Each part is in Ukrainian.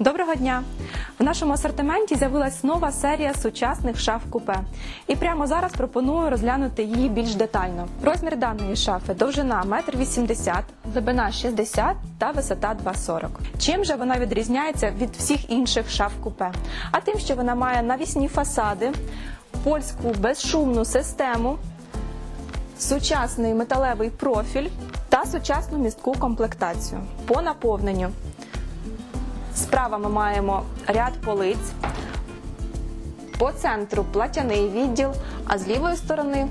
Доброго дня! В нашому асортименті з'явилась нова серія сучасних шаф купе. І прямо зараз пропоную розглянути її більш детально. Розмір даної шафи довжина 1,80 м, глибина 60 та висота 2,40 Чим же вона відрізняється від всіх інших шаф купе? А тим, що вона має навісні фасади, польську безшумну систему, сучасний металевий профіль та сучасну містку комплектацію. По наповненню Справа ми маємо ряд полиць. По центру платяний відділ, а з лівої сторони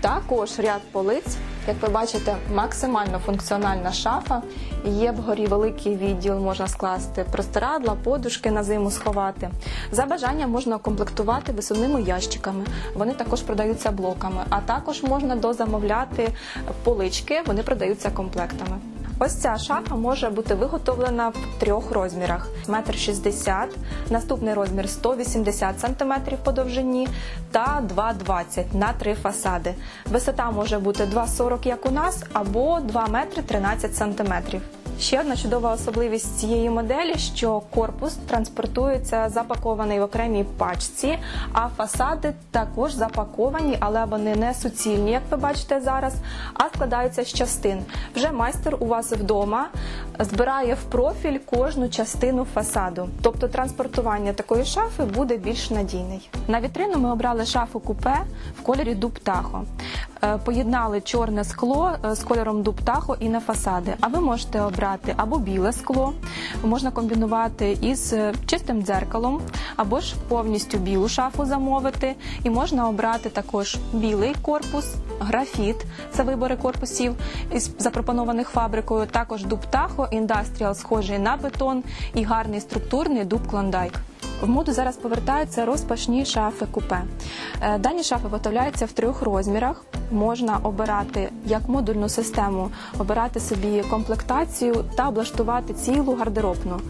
також ряд полиць. Як ви бачите, максимально функціональна шафа. Є вгорі великий відділ, можна скласти простирадла, подушки на зиму сховати. За бажанням можна комплектувати висувними ящиками. Вони також продаються блоками, а також можна дозамовляти полички, вони продаються комплектами. Ось ця шафа може бути виготовлена в трьох розмірах: 1,60 м, наступний розмір 180 см по довжині та 2,20 на три фасади. Висота може бути 2,40 як у нас, або 2 метри 13 см. Ще одна чудова особливість цієї моделі, що корпус транспортується запакований в окремій пачці, а фасади також запаковані, але вони не суцільні, як ви бачите зараз, а складаються з частин. Вже майстер у вас вдома збирає в профіль кожну частину фасаду. Тобто транспортування такої шафи буде більш надійний. На вітрину ми обрали шафу купе в кольорі дуб тахо. Е, Поєднали чорне скло е, з кольором дуб тахо і на фасади. А ви можете обрати або біле скло, можна комбінувати із е, чистим дзеркалом, або ж повністю білу шафу замовити. І можна обрати також білий корпус, графіт це вибори корпусів із запропонованих фабрикою. Також дуб тахо, індастріал схожий на бетон і гарний структурний дуб клондайк. В моду зараз повертаються розпашні шафи купе. Е, Дані шафи виготовляються в трьох розмірах. Можна обирати як модульну систему, обирати собі комплектацію та облаштувати цілу гардеробну.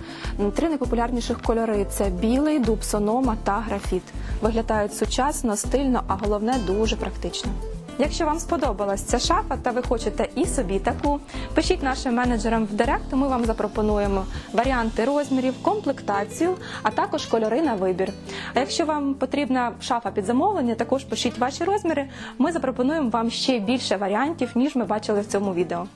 Три найпопулярніших кольори це білий, дуб сонома та графіт. Виглядають сучасно, стильно, а головне дуже практично. Якщо вам сподобалась ця шафа та ви хочете і собі таку, пишіть нашим менеджерам в директ, ми вам запропонуємо варіанти розмірів, комплектацію, а також кольори на вибір. А якщо вам потрібна шафа під замовлення, також пишіть ваші розміри. Ми запропонуємо вам ще більше варіантів, ніж ми бачили в цьому відео.